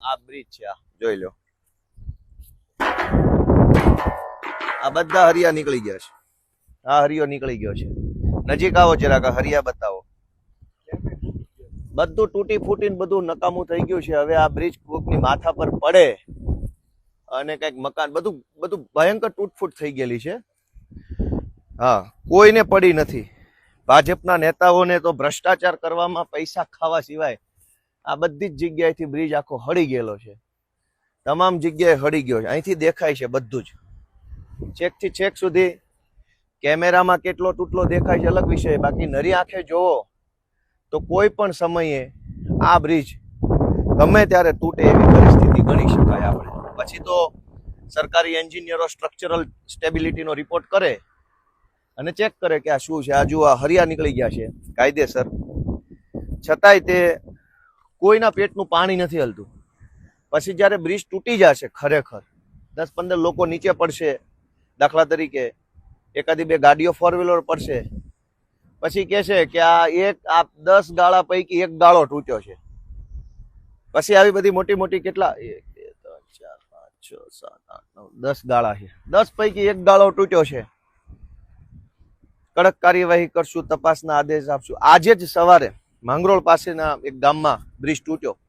આ બ્રિજ છે, આ. જોઈ લો. આ બધા હરિયા નીકળી ગયા છે. આ હરિયો નીકળી ગયો છે. નજીક આવો જરાક હરિયા બતાવો. બધું તૂટી ફૂટીને બધું નકામું થઈ ગયું છે. હવે આ બ્રિજ કોકની માથા પર પડે અને કંઈક મકાન, બધું બધું ભયંકર તૂટફૂટ થઈ ગયેલી છે. હા, કોઈને પડી નથી. ભાજપના નેતાઓને તો ભ્રષ્ટાચાર કરવામાં પૈસા ખાવા સિવાય આ બધી જ જગ્યાએથી બ્રિજ આખો હળી ગયેલો છે. તમામ જગ્યાએ હળી ગયો છે. અહીંથી દેખાય છે બધું જ. છેકથી છેક સુધી કેમેરામાં કેટલો તૂટલો દેખાય છે, અલગ વિષય. બાકી નરી આંખે જોવો તો કોઈ પણ સમયે આ બ્રિજ ગમે ત્યારે તૂટે એવી પરિસ્થિતિ ગણી શકાય આપણે. પછી તો સરકારી એન્જિનિયરો સ્ટ્રક્ચરલ સ્ટેબિલિટીનો રિપોર્ટ કરે અને ચેક કરે કે આ શું છે. આ હરિયા નીકળી ગયા છે. કાયદેસર. છતાંય તે કોઈના પેટનું પાણી નથી હલતું. પછી જ્યારે બ્રિજ તૂટી જશે ખરેખર, દસ પંદર લોકો નીચે પડશે, દાખલા તરીકે એકાદી બે ગાડીઓ ફોર વ્હીલર પડશે. પછી કહે છે કે આ એક, આ દસ ગાળા પૈકી એક ગાળો તૂટ્યો છે. પછી આવી બધી મોટી મોટી કેટલા? એક, બે, ત્રણ, ચાર, પાંચ, છ, સાત, આઠ, નવ, દસ ગાળા છે. દસ પૈકી એક ગાળો તૂટ્યો છે. કડક કાર્યવાહી કરશું, તપાસના આદેશ આપશું. આજે જ સવારે માંગરોળ પાસેના એક ગામમાં બ્રિજ તૂટ્યો.